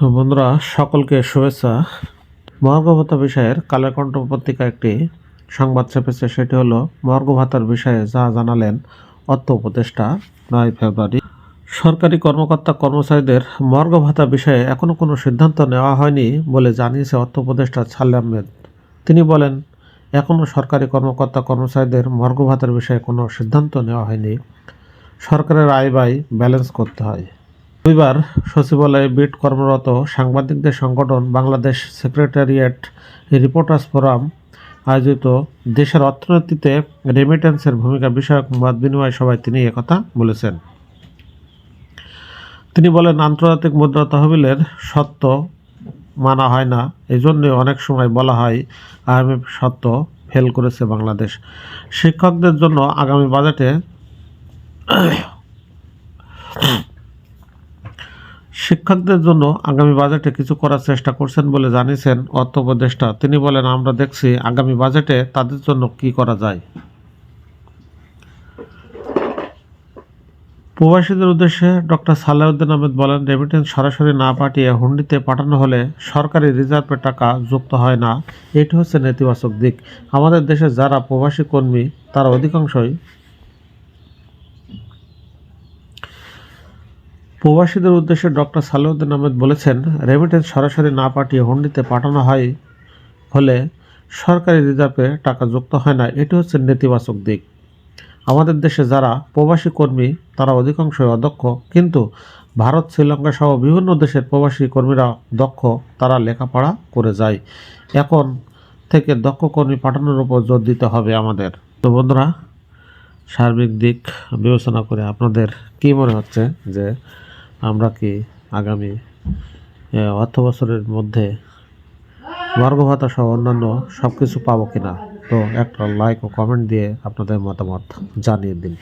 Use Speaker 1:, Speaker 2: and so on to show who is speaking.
Speaker 1: বন্ধুরা, সকলকে শুভেচ্ছা। মহার্ঘভাতা বিষয়ের কালেকণ্ঠ পত্রিকা একটি সংবাদ চেপেছে সেটি হলো মহার্ঘভাতার বিষয়ে যা জানালেন অর্থ উপদেষ্টা নয় ফেব্রুয়ারি। সরকারি কর্মকর্তা কর্মচারীদের মর্গ ভাতা বিষয়ে এখনও কোনো সিদ্ধান্ত নেওয়া হয়নি বলে জানিয়েছে অর্থ উপদেষ্টা ছালে আহমেদ। তিনি বলেন এখনও সরকারি কর্মকর্তা কর্মচারীদের মর্গ ভাতার বিষয়ে কোনো সিদ্ধান্ত নেওয়া হয়নি। সরকারের আয় ব্যয় ব্যালেন্স করতে হয়। রবিবার সচিবালয়ে বিট কর্মরত সাংবাদিকদের সংগঠন বাংলাদেশ সেক্রেটারিয়েট রিপোর্টার্স ফোরাম আয়োজিত দেশের অর্থনীতিতে রেমিটেন্সের ভূমিকা বিষয়ক মত বিনিময় সভায় তিনি একথা বলেছেন। তিনি বলেন, আন্তর্জাতিক মুদ্রা তহবিলের সত্য মানা হয় না। এই জন্যে অনেক সময় বলা হয়, আইএমএফ সত্য ফেল করেছে বাংলাদেশ। শিক্ষকদের জন্য আগামী বাজেটে শিক্ষকদের জন্য আগামী বাজেটে কিছু করার চেষ্টা করছেন বলে জানিয়েছেন অর্থ উপদেষ্টা তিনি বলেন, আমরা দেখছি আগামী বাজেটে তাদের জন্য কি করা যায়। প্রবাসীদের উদ্দেশ্যে ডক্টর সালাউদ্দিন আহমেদ বলেন, রেমিটেন্স সরাসরি না পাঠিয়ে হুন্ডিতে পাঠানো হলে সরকারি রিজার্ভের টাকা যুক্ত হয় না। এটি হচ্ছে নেতিবাচক দিক। আমাদের দেশে যারা প্রবাসী কর্মী, তারা অধিকাংশই প্রবাসীদের উদ্দেশ্যে ডক্টর সালাউদ্দিন আহমেদ বলেছেন, রেমিটেন্স সরাসরি না পাঠিয়ে হুন্ডিতে পাঠানো হয় হলে সরকারি রিজার্ভে টাকা যুক্ত হয় না। এটি হচ্ছে নেতিবাচক দিক। আমাদের দেশে যারা প্রবাসী কর্মী, তারা অধিকাংশই অদক্ষ। কিন্তু ভারত, শ্রীলঙ্কা সহ বিভিন্ন দেশের প্রবাসী কর্মীরা দক্ষ, তারা লেখাপড়া করে যায়। এখন থেকে দক্ষ কর্মী পাঠানোর উপর জোর দিতে হবে আমাদের। তো বন্ধুরা, সার্বিক দিক বিবেচনা করে আপনাদের কী মনে হচ্ছে যে আমরা কি আগামী অর্থ বছরের মধ্যে বর্গ ভাতা সহ অন্যান্য সব কিছু পাবো কিনা? তো একটা লাইক ও কমেন্ট দিয়ে আপনাদের মতামত জানিয়ে দিন।